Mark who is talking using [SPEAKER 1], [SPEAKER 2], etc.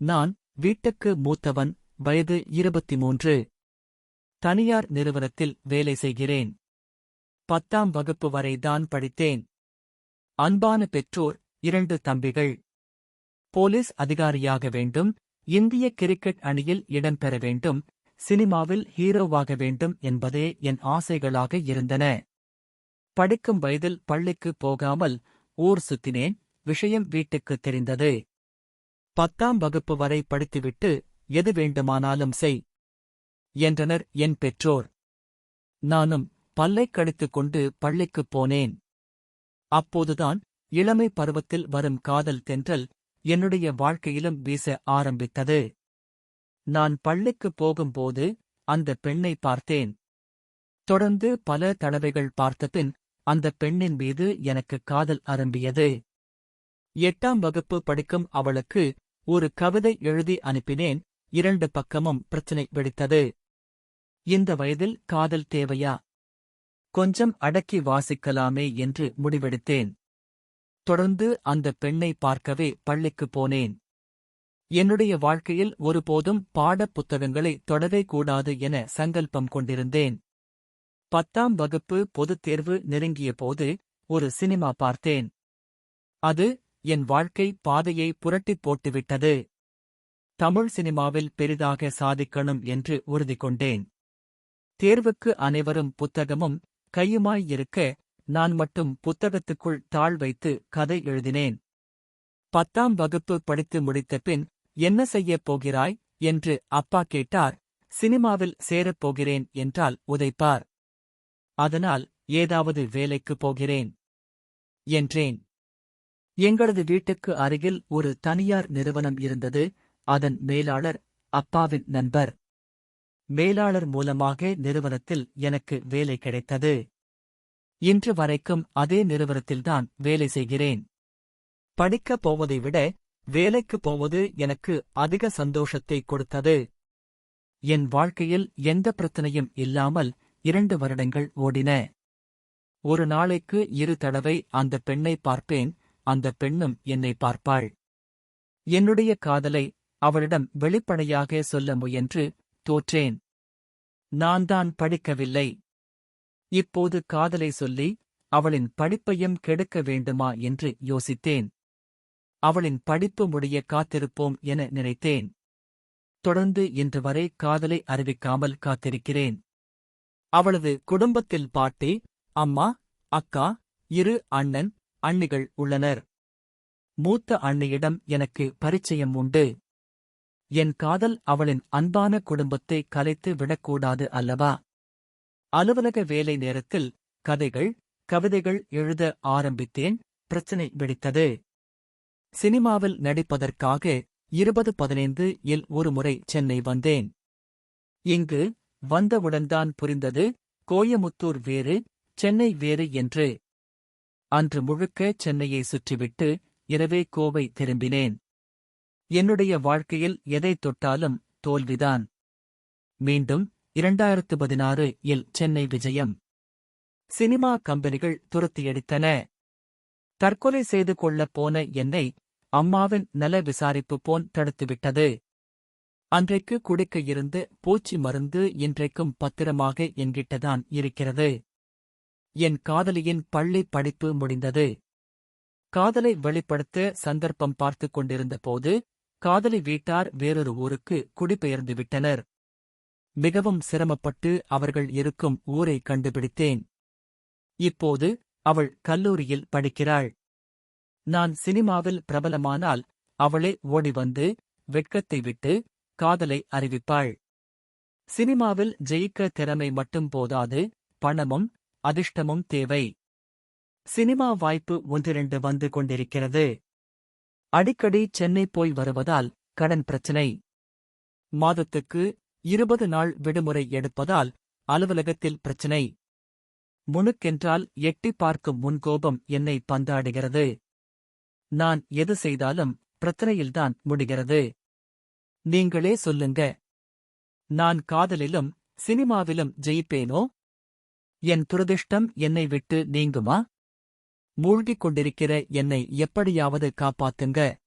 [SPEAKER 1] நான் வீட்டுக்கு மூத்தவன் வயது இருபத்தி மூன்று தனியார் நிறுவனத்தில் வேலை செய்கிறேன். பத்தாம் வகுப்பு வரைதான் படித்தேன். அன்பான பெற்றோர் இரண்டு தம்பிகள். போலீஸ் அதிகாரியாக வேண்டும் இந்திய கிரிக்கெட் அணியில் இடம்பெற வேண்டும் சினிமாவில் ஹீரோவாக வேண்டும் என்பதே என் ஆசைகளாக இருந்தன. படிக்கும் வயதில் பள்ளிக்கு போகாமல் ஊர் சுத்தினேன் விஷயம் வீட்டுக்கு தெரிந்தது. பத்தாம் வகுப்பு வரை படித்துவிட்டு எது வேண்டுமானாலும் செய். என்றனர் என் பெற்றோர். நானும் பல்லைக் கடித்துக் கொண்டு பள்ளிக்குப் போனேன். அப்போதுதான் இளமை பருவத்தில் வரும் காதல் தென்றல் என்னுடைய வாழ்க்கையிலும் வீச ஆரம்பித்தது. நான் பள்ளிக்குப் போகும்போது அந்த பெண்ணை பார்த்தேன். தொடர்ந்து பல தடவைகள் பார்த்தபின் அந்த பெண்ணின் மீது எனக்கு காதல் அரும்பியது. எட்டாம் வகுப்பு படிக்கும் அவளுக்கு ஒரு கவிதை எழுதி அனுப்பினேன் இரண்டு பக்கமும் பிரச்சனை வெடித்தது. இந்த வயதில் காதல் தேவையா? கொஞ்சம் அடக்கி வாசிக்கலாமே என்று முடிவெடுத்தேன். தொடர்ந்து அந்த பெண்ணை பார்க்கவே பள்ளிக்குப் போனேன். என்னுடைய வாழ்க்கையில் ஒருபோதும் பாடப் புத்தகங்களை தொடவே கூடாது என சங்கல்பம் கொண்டிருந்தேன். பத்தாம் வகுப்பு பொதுத் தேர்வு நெருங்கிய போது ஒரு சினிமா பார்த்தேன். அது என் வாழ்க்கை பாதையை புரட்டிப் போட்டுவிட்டது. தமிழ் சினிமாவில் பெரிதாக சாதிக்கணும் என்று உறுதி கொண்டேன் தேர்வுக்கு அனைவரும் புத்தகமும் கையுமாய் இருக்க நான் மட்டும் புத்தகத்துக்குள் தாழ் வைத்து கதை எழுதினேன். பத்தாம் வகுப்பு படித்து முடித்த பின் என்ன செய்யப் போகிறாய்? என்று அப்பா கேட்டார். சினிமாவில் சேரப் போகிறேன் என்றால் உதைப்பார். அதனால் ஏதாவது வேலைக்குப் போகிறேன் என்றேன். எங்களது வீட்டுக்கு அருகில் ஒரு தனியார் நிறுவனம் இருந்தது அதன் மேலாளர் அப்பாவின் நண்பர். மேலாளர் மூலமாக நிறுவனத்தில் எனக்கு வேலை கிடைத்தது. இன்று வரைக்கும் அதே நிறுவனத்தில்தான் வேலை செய்கிறேன். படிக்கப் போவதை விட வேலைக்குப் போவது எனக்கு அதிக சந்தோஷத்தை கொடுத்தது. என் வாழ்க்கையில் எந்த பிரச்சனையும் இல்லாமல் இரண்டு வருடங்கள் ஓடின. ஒரு நாளைக்கு இரு தடவை அந்த பெண்ணை பார்ப்பேன் அந்த பெண்ணும் என்னை பார்ப்பாள். என்னுடைய காதலை அவளிடம் வெளிப்படையாக சொல்ல முயன்று தோற்றேன். நான் தான் படிக்கவில்லை. இப்போது காதலை சொல்லி அவளின் படிப்பையும் கெடுக்க வேண்டுமா என்று யோசித்தேன். அவளின் படிப்பு முடிய காத்திருப்போம் என நினைத்தேன். தொடர்ந்து இன்று வரை காதலை அறிவிக்காமல் காத்திருக்கிறேன். அவளது குடும்பத்தில் பாட்டி அம்மா அக்கா இரு அண்ணன் அண்ணிகள் உள்ளனர். மூத்த அண்ணியிடம் எனக்கு பரிச்சயம் உண்டு. என் காதல் அவளின் அன்பான குடும்பத்தை கலைத்து விடக்கூடாது அல்லவா? அலுவலக வேலை நேரத்தில் கதைகள் கவிதைகள் எழுத ஆரம்பித்தேன் பிரச்சனை வெடித்தது. சினிமாவில் நடிப்பதற்காக இருபது பதினைந்து இல் ஒருமுறை சென்னை வந்தேன். இங்கு வந்தவுடன்தான் புரிந்தது கோயமுத்தூர் வேறு சென்னை வேறு என்று. அன்று முழுக்க சென்னையை சுற்றிவிட்டு இரவே கோவை திரும்பினேன். என்னுடைய வாழ்க்கையில் எதை தொட்டாலும் தோல்விதான். மீண்டும் இரண்டாயிரத்து பதினாறு இல் சென்னை விஜயம். சினிமா கம்பெனிகள் துரத்தியடித்தன. தற்கொலை செய்து கொள்ளப் போன என்னை அம்மாவின் நல விசாரிப்பு போன் தடுத்துவிட்டது. அன்றைக்கு குடிக்க இருந்து பூச்சி மருந்து இன்றைக்கும் பத்திரமாக என்கிட்டதான் இருக்கிறது. என் காதலியின் பள்ளி படிப்பு முடிந்தது. காதலை வெளிப்படுத்த சந்தர்ப்பம் பார்த்துக் கொண்டிருந்த போது காதலி வீட்டார் வேறொரு ஊருக்கு குடிபெயர்ந்து விட்டனர் மிகவும் சிரமப்பட்டு அவர்கள் இருக்கும் ஊரை கண்டுபிடித்தேன். இப்போது அவள் கல்லூரியில் படிக்கிறாள். நான் சினிமாவில் பிரபலமானால் அவளே ஓடி வந்து வெட்கத்தை விட்டு காதலை அறிவிப்பாள். சினிமாவில் ஜெயிக்க திறமை மட்டும் போதாது பணமும் அதிர்ஷ்டமும் தேவை. சினிமா வாய்ப்பு ஒன்றிரண்டு வந்து கொண்டிருக்கிறது. அடிக்கடி சென்னை போய் வருவதால் கடன் பிரச்சினை. மாதத்துக்கு இருபது நாள் விடுமுறை எடுப்பதால் அலுவலகத்தில் பிரச்சினை. முணுக்கென்றால் எட்டி பார்க்கும் முன்கோபம் என்னை பந்தாடுகிறது. நான் எது செய்தாலும் பிரச்சனையில்தான் முடிகிறது. நீங்களே சொல்லுங்க. நான் காதலிலும் சினிமாவிலும் ஜெயிப்பேனோ? என் துரதிர்ஷ்டம் என்னை விட்டு நீங்குமா? மூழ்கிக் கொண்டிருக்கிற என்னை எப்படியாவது காப்பாத்துங்க.